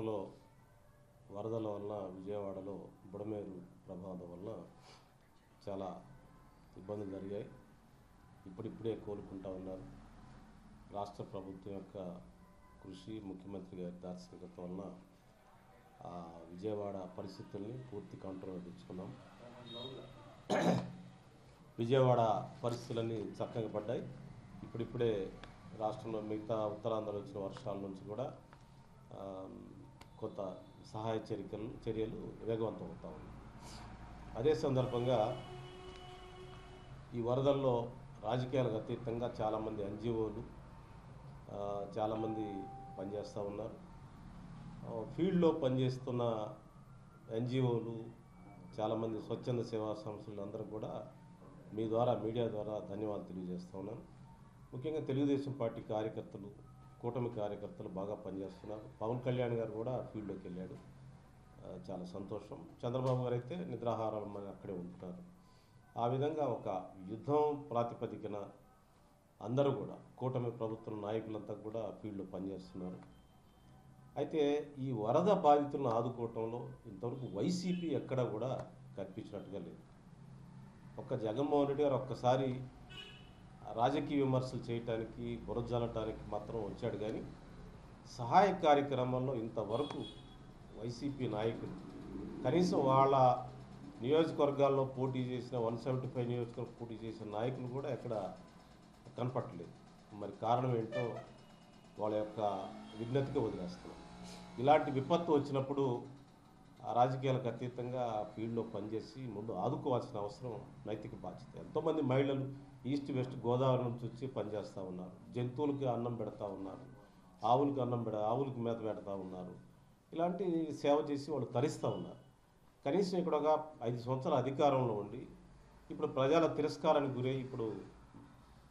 గతంలో వరదల వలన విజయవాడలో బుడమేరు ప్రమాదం వలన చాలా ఇబ్బందులు జరిగాయి. ఇప్పుడిప్పుడే కోలుకుంటా ఉన్నారు. రాష్ట్ర ప్రభుత్వం యొక్క కృషి ముఖ్యమంత్రి గారి దార్శనికత్వం వలన ఆ విజయవాడ పరిస్థితుల్ని పూర్తి కంట్రోల్ తెచ్చుకున్నాం. విజయవాడ పరిస్థితులన్నీ చక్కగా పడ్డాయి. ఇప్పుడిప్పుడే రాష్ట్రంలో మిగతా ఉత్తరాంధ్ర వచ్చిన వర్షాల నుంచి కూడా కొంత కొత్త సహాయ చర్యలు చర్యలు వేగవంతం అవుతా ఉన్నాయి. అదే సందర్భంగా ఈ వరదల్లో రాజకీయాలకు అతీతంగా చాలామంది ఎన్జిఓలు చాలామంది పనిచేస్తూ ఉన్నారు. ఫీల్డ్లో పనిచేస్తున్న ఎన్జిఓలు చాలామంది స్వచ్ఛంద సేవా సంస్థలు అందరూ కూడా మీ ద్వారా మీడియా ద్వారా ధన్యవాదాలు తెలియజేస్తూ ఉన్నాను. ముఖ్యంగా తెలుగుదేశం పార్టీ కార్యకర్తలు కూటమి కార్యకర్తలు బాగా పనిచేస్తున్నారు. పవన్ కళ్యాణ్ గారు కూడా ఫీల్డ్లోకి వెళ్ళాడు. చాలా సంతోషం. చంద్రబాబు గారు అయితే నిద్రాహారం అక్కడే ఉంటున్నారు. ఆ విధంగా ఒక యుద్ధం ప్రాతిపదికన అందరూ కూడా కూటమి ప్రభుత్వం నాయకులంతా కూడా ఫీల్డ్లో పనిచేస్తున్నారు. అయితే ఈ వరద బాధితులను ఆదుకోవటంలో ఇంతవరకు వైసీపీ ఎక్కడా కూడా కనిపించినట్టుగా లేదు. ఒక్క జగన్మోహన్ రెడ్డి గారు ఒక్కసారి రాజకీయ విమర్శలు చేయటానికి బురజల్లటానికి మాత్రం వచ్చాడు కానీ సహాయ కార్యక్రమంలో ఇంతవరకు వైసీపీ నాయకులు కనీసం వాళ్ళ నియోజకవర్గాల్లో పోటీ చేసిన వన్ సెవెంటీ ఫైవ్ నియోజకవర్గం పోటీ చేసిన నాయకులు కూడా ఎక్కడ కనపట్టలేదు మరి కారణం ఏంటో వాళ్ళ యొక్క విజ్ఞతగా వదిలేస్తున్నారు ఇలాంటి విపత్తు వచ్చినప్పుడు ఆ రాజకీయాలకు అతీతంగా ఫీల్డ్లో పనిచేసి ముందు ఆదుకోవాల్సిన అవసరం నైతిక బాధ్యత. ఎంతోమంది మహిళలు ఈస్ట్ వెస్ట్ గోదావరి నుంచి వచ్చి పనిచేస్తూ ఉన్నారు. జంతువులకి అన్నం పెడతా ఉన్నారు. ఆవులకి అన్నం పెడ ఆవులకి మేత పెడతా ఉన్నారు. ఇలాంటి సేవ చేసి వాళ్ళు తరిస్తూ ఉన్నారు. కనీసం ఇక్కడ ఒక ఐదు సంవత్సరాల అధికారంలో ఉండి ఇప్పుడు ప్రజల తిరస్కారానికి గురై ఇప్పుడు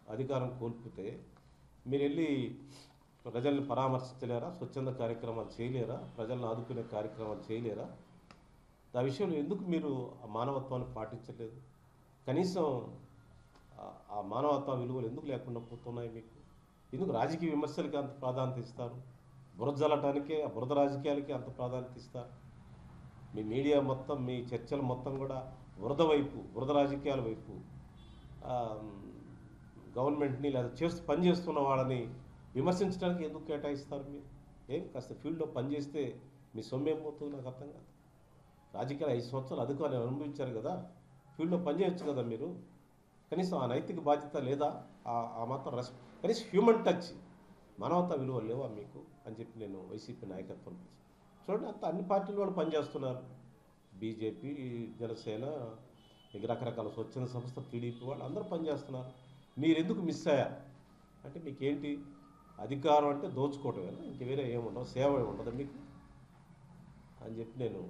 అధికారం కోల్పోతే మీరు వెళ్ళి ప్రజల్ని పరామర్శించలేరా? స్వచ్ఛంద కార్యక్రమాలు చేయలేరా? ప్రజలను ఆదుకునే కార్యక్రమాలు చేయలేరా? ఆ విషయంలో ఎందుకు మీరు ఆ మానవత్వాన్ని పాటించలేదు కనీసం ఆ- మానవత్వ విలువలు ఎందుకు లేకుండా పోతున్నాయి మీకు? ఎందుకు రాజకీయ విమర్శలకి అంత ప్రాధాన్యత ఇస్తారు? బురద ఆ బురద రాజకీయాలకి అంత ప్రాధాన్యత ఇస్తారు? మీ మీడియా మొత్తం మీ చర్చలు మొత్తం కూడా బురద వైపు బురద రాజకీయాల వైపు గవర్నమెంట్ని లేదా చేస్తూ పనిచేస్తున్న వాళ్ళని విమర్శించడానికి ఎందుకు కేటాయిస్తారు మీరు? ఏం? కాస్త ఫీల్డ్లో పనిచేస్తే మీ సొమ్మేం పోతుంది నాకు అర్థం కాదు. రాజకీయాలు ఐదు సంవత్సరాలు అధికారులు అనుభవించారు కదా? ఫీల్డ్లో పనిచేయొచ్చు కదా మీరు? కనీసం ఆ నైతిక బాధ్యత లేదా ఆ- మాత్రం రెస్ కనీసం హ్యూమన్ టచ్ మానవతా విలువ లేవా మీకు అని చెప్పి నేను వైసీపీ నాయకత్వం చూడండి అంత అన్ని పార్టీలు వాళ్ళు పనిచేస్తున్నారు. బీజేపీ జనసేన ఇక రకరకాల స్వచ్ఛంద సంస్థ టీడీపీ వాళ్ళు అందరూ పనిచేస్తున్నారు. మీరెందుకు మిస్ అయ్యారు అంటే మీకేంటి? అధికారం అంటే దోచుకోవటమేనా? ఇంక వేరే ఏముండవు సేవ ఉండదు మీకు? అని చెప్పి నేను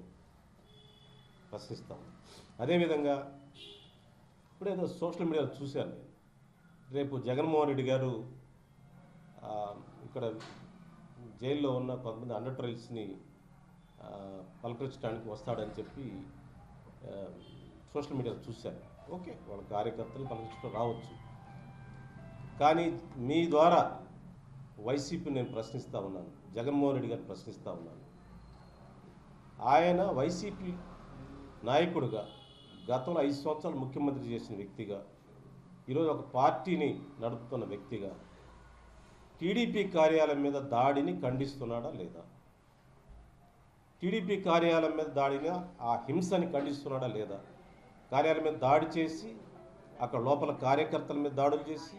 ప్రశ్నిస్తాను అదేవిధంగా ఇప్పుడు ఏదో సోషల్ మీడియాలో చూశాను నేను. రేపు జగన్మోహన్ రెడ్డి గారు ఇక్కడ జైల్లో ఉన్న కొంతమంది అండర్ ట్రయల్స్ని పలకరించడానికి వస్తాడని చెప్పి సోషల్ మీడియాలో చూశాను. ఓకే వాళ్ళ కార్యకర్తలు పలకరించడం రావచ్చు. కానీ మీ ద్వారా వైసీపీ నేను ప్రశ్నిస్తూ ఉన్నాను. జగన్మోహన్ రెడ్డి గారిని ప్రశ్నిస్తూ ఉన్నాను. ఆయన వైసీపీ నాయకుడుగా గతంలో ఐదు సంవత్సరాలు ముఖ్యమంత్రి చేసిన వ్యక్తిగా ఈరోజు ఒక పార్టీని నడుపుతున్న వ్యక్తిగా టీడీపీ కార్యాలయం మీద దాడిని ఖండిస్తున్నాడా లేదా? టీడీపీ కార్యాలయం మీద దాడిని ఆ హింసని ఖండిస్తున్నాడా లేదా? కార్యాలయం మీద దాడి చేసి అక్కడ లోపల కార్యకర్తల మీద దాడులు చేసి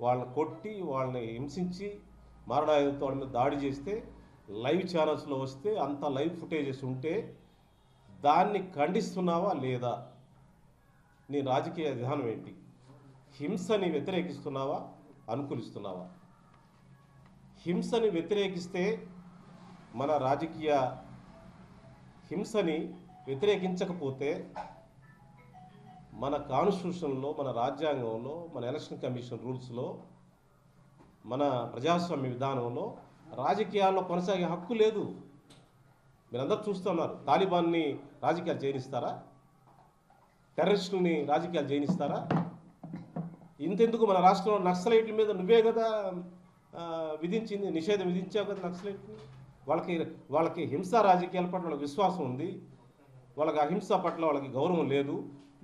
వాళ్ళని కొట్టి వాళ్ళని హింసించి మరణాయుధంతో వాళ్ళ మీద దాడి చేస్తే లైవ్ ఛానల్స్లో వస్తే అంత లైవ్ ఫుటేజెస్ ఉంటే దాన్ని ఖండిస్తున్నావా లేదా? నీ రాజకీయ విధానం ఏంటి? హింసని వ్యతిరేకిస్తున్నావా? అనుకూలిస్తున్నావా? హింసని వ్యతిరేకిస్తే మన రాజకీయ హింసని వ్యతిరేకించకపోతే మన కాన్స్టిట్యూషన్లో మన రాజ్యాంగంలో మన ఎలక్షన్ కమిషన్ రూల్స్లో మన ప్రజాస్వామ్య విధానంలో రాజకీయాల్లో కొనసాగే హక్కు లేదు. మీరందరూ చూస్తున్నారు తాలిబాన్ని రాజకీయాలు చేయనిస్తారా టెర్రరిస్టుల్ని రాజకీయాలు చేయనిస్తారా ఇంతెందుకు మన రాష్ట్రంలో నక్సలైట్ల మీద నువ్వే కదా విధించింది నిషేధం విధించావు కదా నక్సలైట్ని? వాళ్ళకి వాళ్ళకి హింసా రాజకీయాల పట్ల వాళ్ళకి విశ్వాసం ఉంది. వాళ్ళకి అహింస పట్ల వాళ్ళకి గౌరవం లేదు.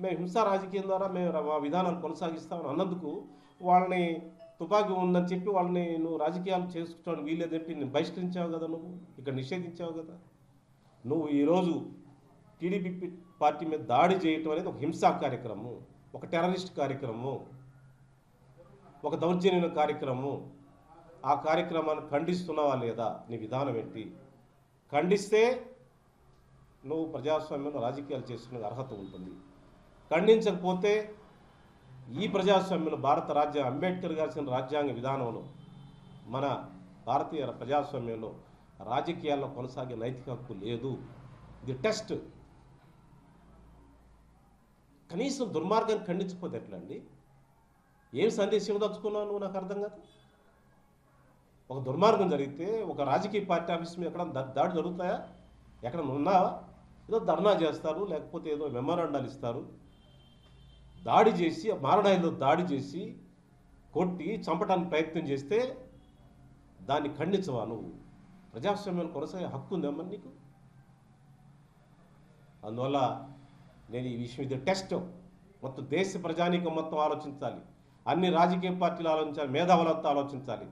మేము హింసా రాజకీయం ద్వారా మేము మా విధానాన్ని కొనసాగిస్తామని అన్నందుకు వాళ్ళని తుపాకీ ఉందని చెప్పి వాళ్ళని నువ్వు రాజకీయాలు చేసుకోవడానికి వీల్లేదని చెప్పి నేను బహిష్కరించావు కదా నువ్వు ఇక్కడ నిషేధించావు కదా. నువ్వు ఈరోజు టీడీపీ పార్టీ మీద దాడి చేయటం అనేది ఒక హింసా కార్యక్రమం ఒక టెర్రరిస్ట్ కార్యక్రమం ఒక దౌర్జన్య కార్యక్రమం. ఆ కార్యక్రమాన్ని ఖండిస్తున్నావా లేదా నీ విధానం ఏంటి? ఖండిస్తే నువ్వు ప్రజాస్వామ్యంలో రాజకీయాలు చేసుకునే అర్హత ఉంటుంది. ఖండించకపోతే ఈ ప్రజాస్వామ్యంలో భారత రాజ్యాంగ అంబేద్కర్ గారి రాజ్యాంగ విధానంలో మన భారతీయ ప్రజాస్వామ్యంలో రాజకీయాల్లో కొనసాగే నైతిక హక్కు లేదు. ఇది టెస్ట్. కనీసం దుర్మార్గాన్ని ఖండించకపోతే ఎట్లా అండి ఏం సందేశం దచ్చుకున్నావు నువ్వు? నాకు అర్థం కాదు. ఒక దుర్మార్గం జరిగితే ఒక రాజకీయ పార్టీ ఆఫీస్ మీద ఎక్కడ దాడి జరుగుతాయా? ఎక్కడ ఉన్నావా? ఏదో ధర్నా చేస్తారు లేకపోతే ఏదో మెమోరాండాలు ఇస్తారు. దాడి చేసి మారడాయిలో దాడి చేసి కొట్టి చంపడానికి ప్రయత్నం చేస్తే దాన్ని ఖండించవా నువ్వు? ప్రజాస్వామ్యాన్ని కొనసాగే హక్కు ఉందేమని నీకు? అందువల్ల నేను ఈ విషయం ఇది టెస్ట్. మొత్తం దేశ ప్రజానీకం మొత్తం ఆలోచించాలి. అన్ని రాజకీయ పార్టీలు ఆలోచించాలి మేధావులతో ఆలోచించాలి.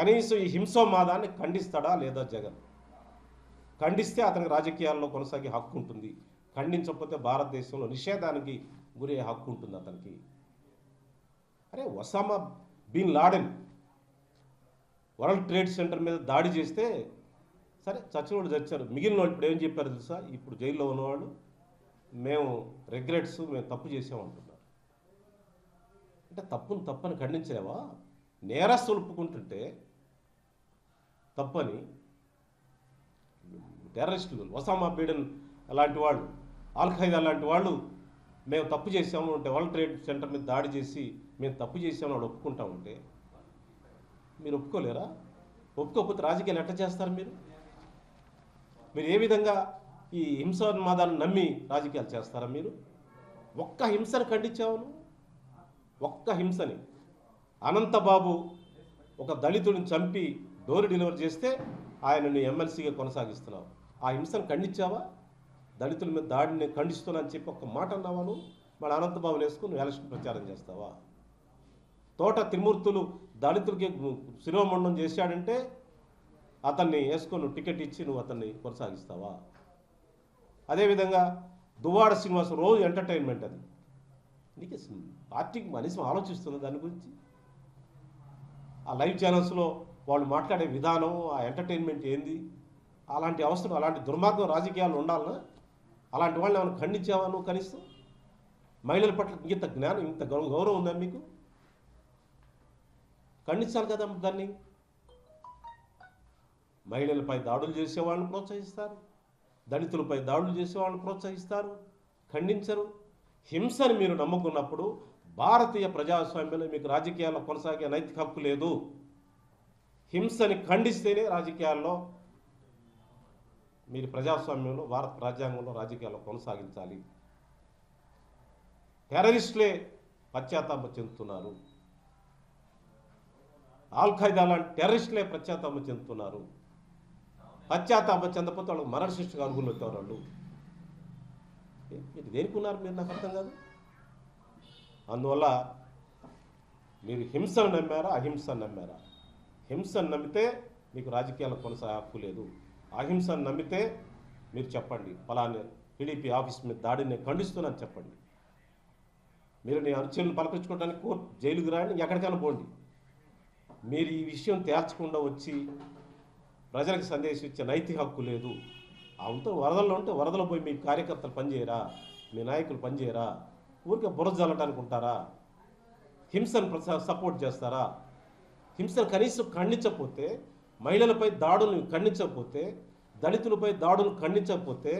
కనీసం ఈ హింసోమాదాన్ని ఖండిస్తాడా లేదా జగన్? ఖండిస్తే అతనికి రాజకీయాల్లో కొనసాగే హక్కు ఉంటుంది. ఖండించకపోతే భారతదేశంలో నిషేధానికి గురయ్యే హక్కు ఉంటుంది అతనికి. అరే Osama bin Laden world trade center మీద దాడి చేస్తే సరే చచ్చిన వాళ్ళు చచ్చారు. మిగిలిన వాళ్ళు ఇప్పుడు ఏం చెప్పారు తెలుసా? ఇప్పుడు జైల్లో ఉన్నవాళ్ళు మేము రిగ్రెట్స్ మేము తప్పు చేసామంటున్నారు అంటే తప్పును తప్పని ఖండించలేవా? నేరస్తులు ఒప్పుకుంటుంటే తప్పని టెర్రరిస్టులు ఒసామా బీడన్ అలాంటి వాళ్ళు ఆల్ఖైదా లాంటి వాళ్ళు మేము తప్పు చేసాము అంటే వరల్డ్ ట్రేడ్ సెంటర్ మీద దాడి చేసి మేము తప్పు చేసామని వాళ్ళు ఒప్పుకుంటా ఉంటే మీరు ఒప్పుకోలేరా? ఒప్పుకోకపోతే రాజకీయాలు ఎట్ట చేస్తారు మీరు? మీరు ఏ విధంగా ఈ హింసోన్మాదాన్ని నమ్మి రాజకీయాలు చేస్తారా మీరు? ఒక్క హింసను ఖండించావును ఒక్క హింసని. అనంతబాబు ఒక దళితుడిని చంపి డోర్ డెలివరీ చేస్తే ఆయనను ఎమ్మెల్సీగా కొనసాగిస్తున్నావు. ఆ హింసను ఖండించావా? దళితుల మీద దాడిని ఖండిస్తున్నా అని చెప్పి ఒక్క మాట అన్నావా నువ్వు? మన అనంతబాబుని వేసుకుని నువ్వు ఎలక్షన్ ప్రచారం చేస్తావా? తోట త్రిమూర్తులు దళితులకి శిరోమండం చేశాడంటే అతన్ని వేసుకొని నువ్వు టికెట్ ఇచ్చి నువ్వు అతన్ని కొనసాగిస్తావా? అదేవిధంగా దువ్వాడ శ్రీనివాస్ రోజు ఎంటర్టైన్మెంట్ అది. నీకు పార్టీకి మనిషి ఆలోచిస్తుంది దాని గురించి. ఆ లైవ్ ఛానల్స్లో వాళ్ళు మాట్లాడే విధానం ఆ ఎంటర్టైన్మెంట్ ఏంది అలాంటి అవసరం అలాంటి దుర్మార్గం రాజకీయాలు ఉండాలనా? అలాంటి వాళ్ళని ఏమైనా ఖండించావా నువ్వు కనీసం? మహిళల పట్ల ఇంత జ్ఞానం ఇంత గౌరవ- గౌరవం ఉందా మీకు? ఖండించాలి కదా దాన్ని. మహిళలపై దాడులు చేసే వాళ్ళని ప్రోత్సహిస్తారు. దళితులపై దాడులు చేసే వాళ్ళని ప్రోత్సహిస్తారు ఖండించరు. హింసను మీరు నమ్ముకున్నప్పుడు భారతీయ ప్రజాస్వామ్యంలో మీకు రాజకీయాల్లో కొనసాగే నైతిక హక్కు లేదు. హింసని ఖండిస్తేనే రాజకీయాల్లో మీరు ప్రజాస్వామ్యంలో భారత రాజ్యాంగంలో రాజకీయాల్లో కొనసాగించాలి. టెర్రరిస్టులే పశ్చాత్తాపం చెందుతున్నారు. ఆల్ఖైదా లాంటి టెర్రరిస్టులే పశ్చాత్తాపం చెందుతున్నారు. పశ్చాత్తాప చెందకపోతే వాళ్ళకి మరణ శిక్షకు అర్హులు అవుతారు వాళ్ళు మీరు దేనికి ఉన్నారు మీరు? నాకు అర్థం కాదు. అందువల్ల మీరు హింసను నమ్మారా? అహింసను నమ్మారా? హింసను నమ్మితే మీకు రాజకీయాల కొనసాగే హక్కు లేదు. అహింసను నమ్మితే మీరు చెప్పండి ఫలాని టీడీపీ ఆఫీస్ మీద దాడిని ఖండిస్తున్నాను చెప్పండి. మీరు నీ అనుచరులను పలకరించుకోవడానికి కోర్టు జైలుకి రాయండి ఎక్కడికైనా పోండి. మీరు ఈ విషయం తేల్చకుండా వచ్చి ప్రజలకు సందేశం ఇచ్చే నైతిక హక్కు లేదు. అంతా వరదల్లో ఉంటే వరదలో పోయి మీ కార్యకర్తలు పనిచేయరా? మీ నాయకులు పనిచేయరా? ఊరికే బురద జల్లడానికి ఉంటారా హింసను సపోర్ట్ చేస్తారా? హింసను కనీసం ఖండించకపోతే మహిళలపై దాడులను ఖండించకపోతే దళితులపై దాడులు ఖండించకపోతే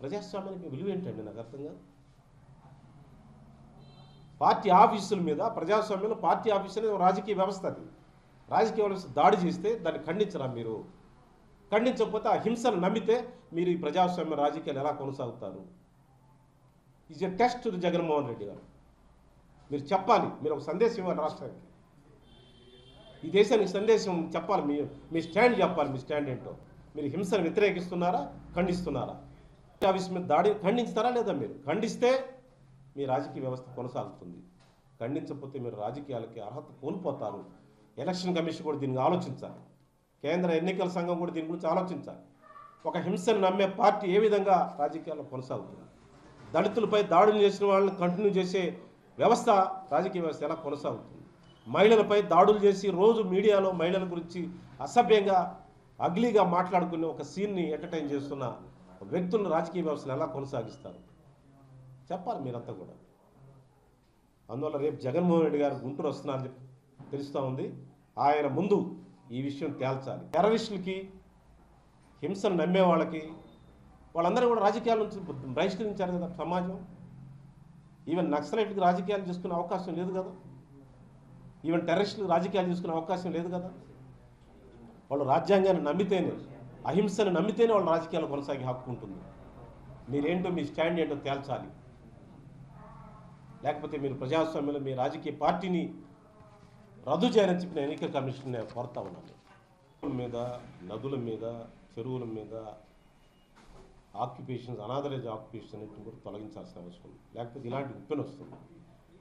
ప్రజాస్వామ్యానికి విలువ ఏంటండి నాకు అర్థం కాదు. పార్టీ ఆఫీసుల మీద ప్రజాస్వామ్యంలో పార్టీ ఆఫీసు అనేది రాజకీయ వ్యవస్థ అది. రాజకీయ వ్యవస్థ దాడి చేస్తే దాన్ని ఖండించరా మీరు? ఖండించకపోతే ఆ హింసను నమ్మితే మీరు ఈ ప్రజాస్వామ్య రాజకీయాలు ఎలా కొనసాగుతారు? Is a test Jaganmohan Reddy garu. మీరు చెప్పాలి మీరు ఒక సందేశం ఇవ్వాలి రాష్ట్రానికి. ఈ దేశానికి సందేశం చెప్పాలి మీ మీ స్టాండ్ చెప్పాలి మీ స్టాండ్ ఏంటో. మీరు హింసను వ్యతిరేకిస్తున్నారా ఖండిస్తున్నారా? ఆఫీస్ మీద దాడి ఖండించుతారా లేదా మీరు? ఖండిస్తే మీ రాజకీయ వ్యవస్థ కొనసాగుతుంది. ఖండించకపోతే మీరు రాజకీయాలకి అర్హత కోల్పోతారు. ఎలక్షన్ కమిషన్ కూడా దీనికి ఆలోచించాలి. కేంద్ర ఎన్నికల సంఘం కూడా దీని గురించి ఆలోచించాలి. ఒక హింసను నమ్మే పార్టీ ఏ విధంగా రాజకీయాల్లో కొనసాగుతుంది? దళితులపై దాడులు చేసిన వాళ్ళని కంటిన్యూ చేసే వ్యవస్థ రాజకీయ వ్యవస్థ ఎలా కొనసాగుతుంది? మహిళలపై దాడులు చేసి రోజు మీడియాలో మహిళల గురించి అసభ్యంగా అగ్లీగా మాట్లాడుకునే ఒక సీన్ని ఎంటర్టైన్ చేస్తున్న వ్యక్తులను రాజకీయ వ్యవస్థను ఎలా కొనసాగిస్తారు? చెప్పాలి మీరంతా కూడా. అందువల్ల రేపు జగన్మోహన్ రెడ్డి గారు గుంటూరు వస్తున్నారని తెలుస్తూ ఉంది. ఆయన ముందు ఈ విషయం తేల్చాలి. టెర్రరిస్టులకి హింసను నమ్మే వాళ్ళకి వాళ్ళందరూ కూడా రాజకీయాల నుంచి బహిష్కరించారు కదా సమాజం. ఈవెన్ నక్సలైట్కి రాజకీయాలు చేసుకునే అవకాశం లేదు కదా. ఈవెన్ టెర్రరిస్టులకు రాజకీయాలు చేసుకునే అవకాశం లేదు కదా. వాళ్ళు రాజ్యాంగాన్ని నమ్మితేనే అహింసను నమ్మితేనే వాళ్ళు రాజకీయాలు కొనసాగే హక్కు ఉంటుంది. మీరేంటో మీ స్టాండ్ ఏంటో తేల్చాలి. లేకపోతే మీరు ప్రజాస్వామ్యంలో మీ రాజకీయ పార్టీని రద్దు చేయాలని చెప్పిన ఎన్నికల కమిషన్ నేను కోరుతా ఉన్నాను. మీద నదుల మీద చెరువుల మీద ఆక్యుపేషన్స్ అనాథరేజ్ ఆక్యుపేషన్ అన్నింటిని కూడా తొలగించాల్సిన అవసరం ఉంది. లేకపోతే ఇలాంటి ఉప్పెన వస్తుంది.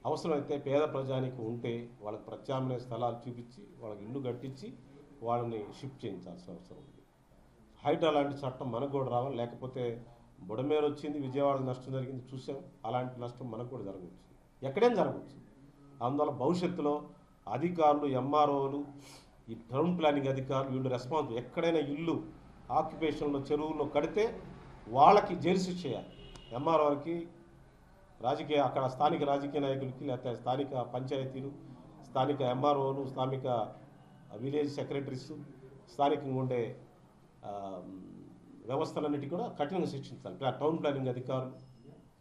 అవసరమైతే పేద ప్రజానికి ఉంటే వాళ్ళకి ప్రత్యామ్నాయ స్థలాలు చూపించి వాళ్ళకి ఇల్లు కట్టించి వాళ్ళని షిఫ్ట్ చేయించాల్సిన అవసరం ఉంది. హైడ్రా లాంటి చట్టం మనకు కూడా రావాలి. లేకపోతే బుడమేరు వచ్చింది విజయవాడకు నష్టం జరిగింది చూసాం. అలాంటి నష్టం మనకు కూడా జరగవచ్చు. ఎక్కడైనా జరగవచ్చు. అందువల్ల భవిష్యత్తులో అధికారులు ఎంఆర్ఓలు ఈ టౌన్ ప్లానింగ్ అధికారులు వీళ్ళు రెస్పాన్స్ ఎక్కడైనా ఇల్లు ఆక్యుపేషన్లో చెరువుల్లో కడితే వాళ్ళకి జైలు శిక్ష చేయాలి. ఎంఆర్ఓకి రాజకీయ అక్కడ స్థానిక రాజకీయ నాయకులకి లేకపోతే స్థానిక పంచాయతీలు స్థానిక ఎంఆర్ఓలు స్థానిక విలేజ్ సెక్రటరీస్ స్థానికంగా ఉండే వ్యవస్థలన్నిటి కూడా కఠినంగా శిక్షించాలి. టౌన్ ప్లానింగ్ అధికారులు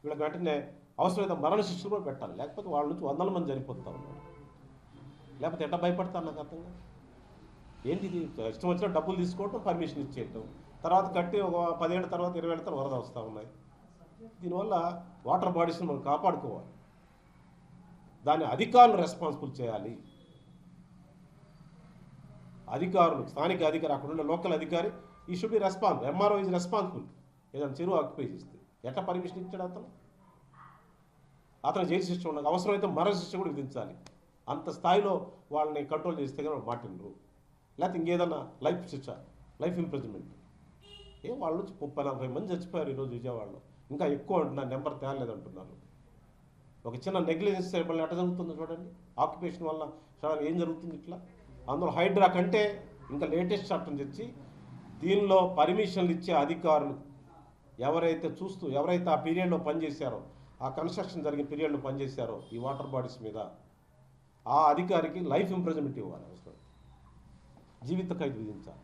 వీళ్ళకి వెంటనే అవసరమైతే మరణ శిక్షలు కూడా పెట్టాలి. లేకపోతే వాళ్ళ నుంచి వందల మంది చనిపోతూ ఉన్నారు లేకపోతే ఎట్లా భయపడతాను నాకు అర్థం కాదు. ఏంటి ఇష్టం వచ్చిన డబ్బులు తీసుకోవటం పర్మిషన్ ఇచ్చేయటం. తర్వాత కట్టి ఒక పదిహేడు తర్వాత ఇరవై ఏళ్ళ తర్వాత వరద వస్తూ ఉన్నాయి. దీనివల్ల వాటర్ బాడీస్ని మనం కాపాడుకోవాలి. దాన్ని అధికారులు రెస్పాన్సిబుల్ చేయాలి. అధికారులు స్థానిక అధికారి అక్కడ ఉన్న లోకల్ అధికారి ఈ should be response MRO is responsible ఏదైనా చెరువు ఆక్యుపై చేస్తే. ఎట్లా పర్మిషన్ ఇచ్చాడు అతను? అతను జైలు శిక్ష ఉండదు అవసరమైతే మరణ శిక్ష కూడా విధించాలి. అంత స్థాయిలో వాళ్ళని కంట్రోల్ చేస్తే కానీ వాళ్ళు మాటినరు లేకపోతే ఇంకేదన్నా లైఫ్ శిక్ష లైఫ్ ఇంప్రెజ్మెంట్. ఏ వాళ్ళు ముప్పై నలభై మంది చచ్చిపోయారు ఈరోజు విజయవాడలో. ఇంకా ఎక్కువ అంటున్నారు నెంబర్ తేలేదంటున్నారు ఒక చిన్న నెగ్లిజెన్స్ మళ్ళీ ఎట్ట జరుగుతుందో చూడండి. ఆక్యుపేషన్ వల్ల ఏం జరుగుతుంది ఇట్లా? అందులో హైడ్రా కంటే ఇంకా లేటెస్ట్ చట్టం తెచ్చి దీనిలో పర్మిషన్లు ఇచ్చే అధికారులు ఎవరైతే చూస్తూ ఎవరైతే ఆ పీరియడ్లో పనిచేశారో ఆ కన్స్ట్రక్షన్ జరిగిన పీరియడ్లో పనిచేశారో ఈ వాటర్ బాడీస్ మీద ఆ అధికారికి లైఫ్ ఇంప్రిజన్మెంట్ ఇవ్వాలి. అవసరం జీవిత ఖైదు విధించాలి.